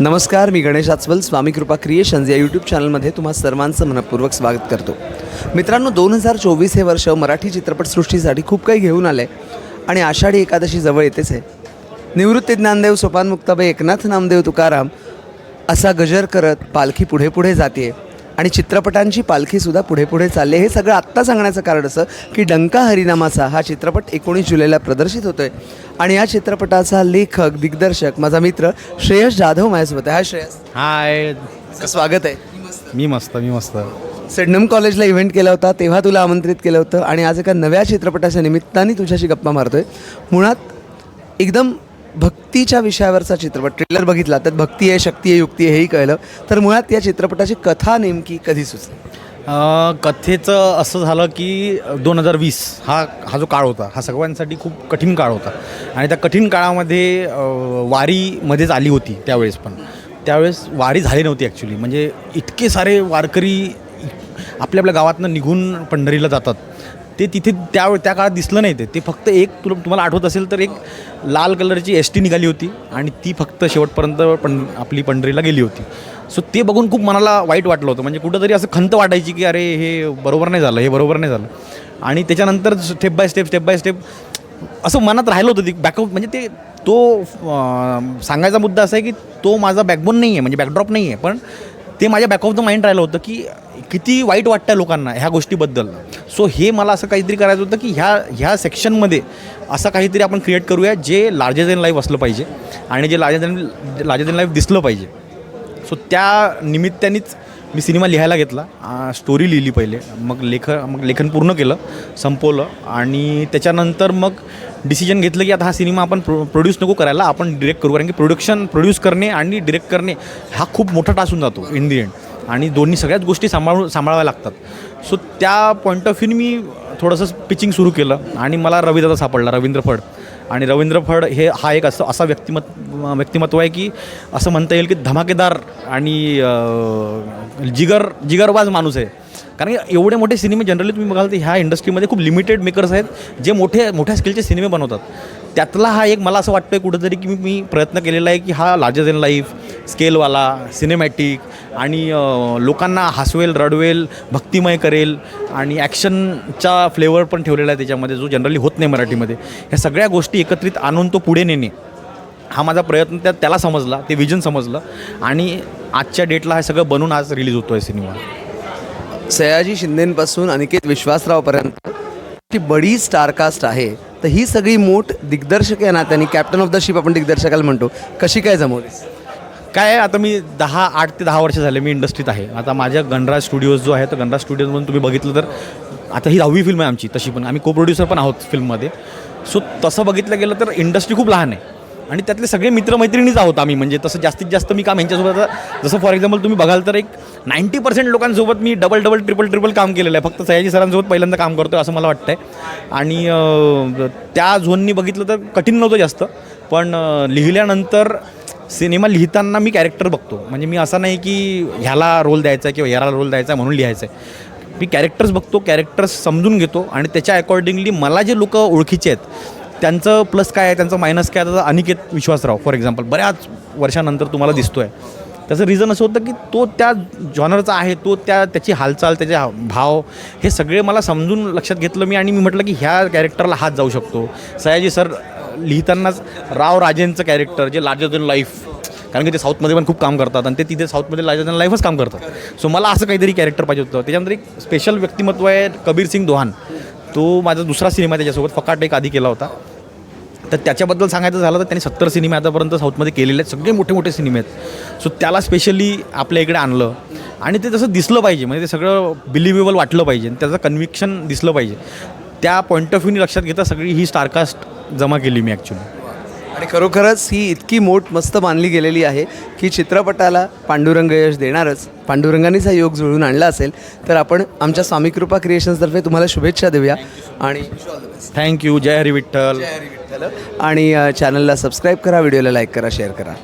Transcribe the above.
नमस्कार मी गणेश आचवल स्वामी कृपा क्रिएशन्स या यूट्यूब चॅनलमध्ये तुम्हा सर्वांचं मनपूर्वक स्वागत करतो. मित्रांनो दोन हजार चोवीस हे वर्ष मराठी चित्रपटसृष्टीसाठी खूप काही घेऊन आलं आहे आणि आषाढी एकादशी जवळ येतेच आहे. निवृत्ती ज्ञानदेव सोपानमुक्ताबाई एकनाथ नामदेव तुकाराम असा गजर करत पालखी पुढे पुढे जाते आणि चित्रपटांची पालखीसुद्धा पुढे पुढे चालली आहे हे सगळं आत्ता सांगण्याचं कारण असं की डंका हरिनामाचा हा चित्रपट एकोणीस जुलैला प्रदर्शित होतो आहे आणि या चित्रपटाचा लेखक दिग्दर्शक माझा मित्र श्रेयस जाधव माझ्यासोबत आहे. हा श्रेयस. हाय. स्वागत आहे? मी मस्त मी मस्त. सिडनम कॉलेजला इव्हेंट केला होता तेव्हा तुला आमंत्रित केलं होतं आणि आज एका नव्या चित्रपटाच्या निमित्ताने तुझ्याशी गप्पा मारतोय. मुळात एकदम भक्तीच्या विषयावरचा चित्रपट ट्रेलर बघितला त्यात भक्ती आहे शक्ती आहे युक्ती आहे हेही कळलं. तर मुळात या चित्रपटाची कथा नेमकी कधी सुचली? कथेचं असं झालं की दोन हजार वीस हा हा जो काळ होता हा सगळ्यांसाठी खूप कठीण काळ होता. आणि त्या कठीण काळामध्ये वारीमध्येच आली होती त्यावेळेस पण. त्यावेळेस वारी झाली नव्हती ॲक्च्युली म्हणजे इतके सारे वारकरी आपल्या आपल्या गावातनं निघून पंढरीला जातात. ते तिथे त्या त्या काळात दिसलं नाही ते. ते फक्त एक तुला तुम्हाला आठवत असेल तर एक लाल कलरची एस टी निघाली होती आणि ती फक्त शेवटपर्यंत पण आपली पंढरीला गेली होती. सो ते बघून खूप मनाला वाईट वाटलं होतं. म्हणजे कुठंतरी असं खंत वाटायची की अरे हे बरोबर नाही झालं हे बरोबर नाही झालं. आणि त्याच्यानंतर step by step step by step असं मनात राहिलं होतं ती बॅकअप म्हणजे ते तो सांगायचा मुद्दा असा आहे की तो माझा बॅकबोन नाही आहे म्हणजे बॅकड्रॉप नाही आहे पण ते माझ्या बॅक ऑफ द माइंड राहिलं होतं की किती वाईट वाटतं लोकांना ह्या गोष्टीबद्दल. सो हे मला असं काहीतरी करायचं होतं की ह्या ह्या सेक्शनमध्ये असं काहीतरी आपण क्रिएट करूया जे लार्जर देन लाईफ असलं पाहिजे आणि जे larger than larger than life दिसलं पाहिजे. सो त्या निमित्तानेच मी सिनेमा लिहायला घेतला. स्टोरी लिहिली पहिले. मग लेख मग लेखन पूर्ण केलं संपवलं आणि त्याच्यानंतर मग डिसिजन घेतलं की आता हा सिनेमा आपण प्रो प्रोड्यूस नको करायला आपण डिरेक्ट करू. कारण की प्रोडक्शन प्रोड्यूस करणे आणि डिरेक्ट करणे हा खूप मोठा टासून होऊन जातो इन दी एंड आणि दोन्ही सगळ्याच गोष्टी सांभाळून सांभाळाव्या लागतात. सो त्या पॉईंट ऑफ व्ह्यू मी थोडंसं पिचिंग सुरू केलं आणि मला रवीदादा सापडला रवींद्र फड. आणि रवींद्र फड हे हा एक असं असा व्यक्तिमत व्यक्तिमत्व आहे की असं म्हणता येईल की धमाकेदार आणि जिगर जिगरबाज माणूस आहे. कारण की एवढे मोठे सिनेमे जनरली तुम्ही बघाल तर ह्या इंडस्ट्रीमध्ये खूप लिमिटेड मेकर्स आहेत जे मोठे मोठ्या स्केलचे सिनेमे बनवतात. त्यातला हा एक मला असं वाटतं आहे कुठंतरी की मी मी प्रयत्न केलेला आहे की हा लार्जर देन लाईफ स्केलवाला सिनेमॅटिक आणि लोकांना हसवेल रडवेल भक्तिमय करेल आणि ॲक्शनचा फ्लेवर पण ठेवलेला आहे त्याच्यामध्ये जो जनरली होत नाही मराठीमध्ये. ह्या सगळ्या गोष्टी एकत्रित आणून तो पुढे नेणे. हा माझा प्रयत्न त्या त्याला समजला ते विजन समजलं आणि आजच्या डेटला हे सगळं बनून आज रिलीज होतो आहे सिनेमा सयाजी शिंदेपासून अनिकेत विश्वासरावपर्यंत ती बडी स्टारकास्ट आहे. तर ही सगळी मोठ दिग्दर्शक या नात्याने कॅप्टन ऑफ द शिप आपण दिग्दर्शकाला म्हणतो. कशी काय जमवलीस? काय आहे, आता मी दहा आठ ते दहा वर्ष झाले मी इंडस्ट्रीत आहे. आता माझ्या गणराज स्टुडिओज जो आहे तो गणराज स्टुडिओजमधून तुम्ही बघितलं तर आता ही दहावी फिल्म आहे आमची तशी पण. आम्ही को प्रोड्युसर पण आहोत फिल्ममध्ये सो तसं बघितलं गेलं तर इंडस्ट्री खूप लहान आहे. आणि त्यातले सगळे मित्रमैत्रिणीच आहोत आम्ही. म्हणजे तसं जास्तीत जास्त मी काम यांच्यासोबत आता जसं फॉर एक्झाम्पल तुम्ही बघाल तर एक नाईंटी पर्सेंट लोकांसोबत मी डबल डबल ट्रिपल ट्रिपल काम केलेलं आहे. फक्त सयाजी सरांसोबत पहिल्यांदा काम करतो असं मला वाटतं आहे आणि अं, त्या झोननी बघितलं तर कठीण नव्हतं जास्त. पण अं, लिहिल्यानंतर सिनेमा लिहिताना मी कॅरेक्टर बघतो. म्हणजे मी असं नाही की ह्याला रोल द्यायचा आहे किंवा ह्याला रोल द्यायचा आहे म्हणून लिहायचं आहे. मी कॅरेक्टर्स बघतो कॅरेक्टर्स समजून घेतो आणि त्याच्या अकॉर्डिंगली मला जे लोक ओळखीचे आहेत त्यांचं प्लस काय आहे त्यांचं मायनस काय त्याचा अनिकेत विश्वासराव फॉर एक्झाम्पल बऱ्याच वर्षानंतर तुम्हाला दिसतो आहे त्याचं रिझन असं होतं की तो त्या जॉनरचा आहे तो त्या त्याची हालचाल त्याचे भाव हे सगळे मला समजून लक्षात घेतलं मी आणि मी म्हटलं की ह्या कॅरेक्टरला हात जाऊ शकतो. सयाजी सर लिहितानाच राव राजेंचं कॅरेक्टर जे लार्जर दॅन लाईफ कारण की ते साऊथमध्ये पण खूप काम करतात आणि ते तिथे साऊथमध्ये लार्जर दॅन लाईफच काम करतात. सो मला असं काहीतरी कॅरेक्टर पाहिजे होतं. त्याच्यानंतर एक स्पेशल व्यक्तिमत्व आहे कबीर सिंग दोहान. तो माझा दुसरा सिनेमा त्याच्यासोबत. फकाट एक आधी केला होता. तर त्याच्याबद्दल सांगायचं झालं तर त्यांनी सत्तर सिनेमे आतापर्यंत साऊथमध्ये केलेले आहेत. सगळे मोठे मोठे सिनेमे आहेत. सो त्याला स्पेशली आपल्या इकडे आणलं. आणि ते तसं दिसलं पाहिजे. म्हणजे ते सगळं बिलिव्हेबल वाटलं पाहिजे. आणि त्याचं कन्व्हिक्शन दिसलं पाहिजे. त्या पॉईंट ऑफ व्ह्यूनी लक्षात घेता सगळी ही स्टारकास्ट जमा केली मी ॲक्च्युली आणि खरोखरच ही इतकी मोठ मस्त मानली गेलेली आहे की चित्रपटाला पांडुरंग यश देणारच. पांडुरंगानेच हा योग जुळून आणला असेल तर आपण आमच्या स्वामी कृपा क्रिएशन्सतर्फे तुम्हाला शुभेच्छा देऊया. आणि थँक्यू जय हरी विठ्ठल. आणि चॅनलला सबस्क्राईब करा व्हिडिओला लाईक करा शेअर करा.